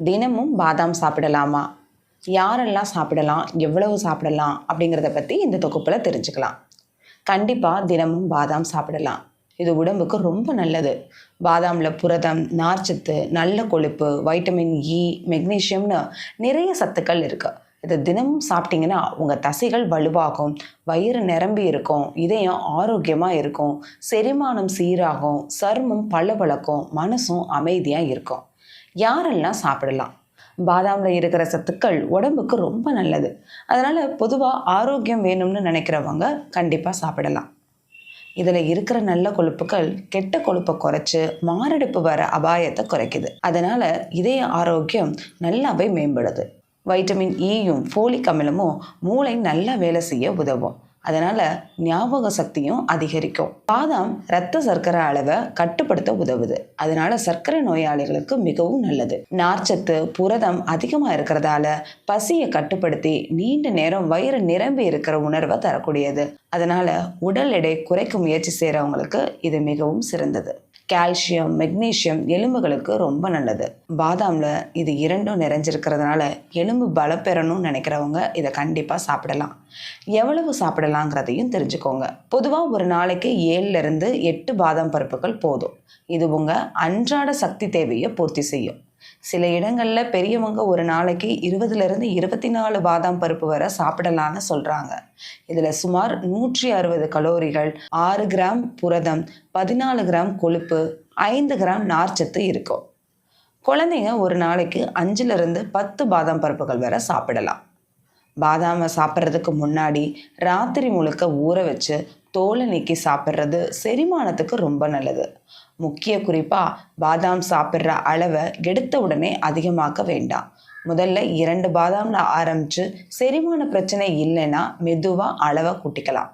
தினமும் பாதாம் சாப்பிடலாமா? யாரெல்லாம் சாப்பிடலாம்? எவ்வளவு சாப்பிடலாம்? அப்படிங்கிறத பற்றி இந்த தொகுப்பில் தெரிஞ்சுக்கலாம். கண்டிப்பாக தினமும் பாதாம் சாப்பிடலாம். இது உடம்புக்கு ரொம்ப நல்லது. பாதாமில் புரதம் நார்ச்சத்து நல்ல கொழுப்பு வைட்டமின் இ மெக்னீஷியம்னு நிறைய சத்துக்கள் இருக்குது இதை தினமும் சாப்பிட்டீங்கன்னா உங்கள் தசைகள் வலுவாகும் வயிறு நிரம்பி இருக்கும் இதயம் ஆரோக்கியமாக இருக்கும் செரிமானம் சீராகும் சருமம் பளபளக்கும் மனசும் அமைதியாக இருக்கும். யாரெல்லாம் சாப்பிடலாம்? பாதாமில் இருக்கிற சத்துக்கள் உடம்புக்கு ரொம்ப நல்லது. அதனால் பொதுவாக ஆரோக்கியம் வேணும்னு நினைக்கிறவங்க கண்டிப்பாக சாப்பிடலாம். இதில் இருக்கிற நல்ல கொழுப்புகள் கெட்ட கொழுப்பை குறைச்சி மாரடைப்பு வர அபாயத்தை குறைக்குது. அதனால் இதய ஆரோக்கியம் நல்லாவே மேம்படுது. வைட்டமின் e ஈயும் ஃபோலிக் அமிலமும் மூளை நல்லா வேலை செய்ய உதவும். அதனால ஞாபக சக்தியும் அதிகரிக்கும். பாதாம் ரத்த சர்க்கரை அளவை கட்டுப்படுத்த உதவுது. அதனால சர்க்கரை நோயாளிகளுக்கு மிகவும் நல்லது. நார்ச்சத்து புரதம் அதிகமாக இருக்கிறதால பசியை கட்டுப்படுத்தி நீண்ட நேரம் வயிறு நிரம்பி இருக்கிற உணர்வை தரக்கூடியது. அதனால உடல் எடை குறைக்க முயற்சி செய்கிறவங்களுக்கு இது மிகவும் சிறந்தது. கால்சியம் மெக்னீசியம் எலும்புகளுக்கு ரொம்ப நல்லது. பாதாமில் இது இரண்டும் நிறைஞ்சிருக்கிறதுனால எலும்பு பலப்பெறணும்னு நினைக்கிறவங்க இதை கண்டிப்பாக சாப்பிடலாம். எவ்வளவு சாப்பிடலாங்கிறதையும் தெரிஞ்சுக்கோங்க. பொதுவாக ஒரு நாளைக்கு ஏழுலேருந்து எட்டு பாதாம் பருப்புகள் போதும். இது உங்கள் அன்றாட சக்தி தேவையை பூர்த்தி செய்யும். சில இடங்களில் பெரியவங்க ஒரு நாளைக்கு இருபதுலேருந்து இருபத்தி நாலு பாதாம் பருப்பு வரை சாப்பிடலான்னு சொல்கிறாங்க இதில் சுமார் நூற்றி அறுபது கலோரிகள் ஆறு கிராம் புரதம் பதினாலு கிராம் கொழுப்பு ஐந்து கிராம் நார்ச்சத்து இருக்கும். குழந்தைங்க ஒரு நாளைக்கு அஞ்சுலேருந்து பத்து பாதாம் பருப்புகள் வரை சாப்பிடலாம். பாதாமை சாப்பிட்றதுக்கு முன்னாடி ராத்திரி முழுக்க ஊற வச்சு தோலை நீக்கி சாப்பிட்றது செரிமானத்துக்கு ரொம்ப நல்லது. முக்கிய குறிப்பாக பாதாம் சாப்பிட்ற அளவை எடுத்த உடனே அதிகமாக்க வேண்டாம். முதல்ல இரண்டு பாதாமில் ஆரம்பித்து செரிமான பிரச்சனை இல்லைன்னா மெதுவாக அளவை கூட்டிக்கலாம்.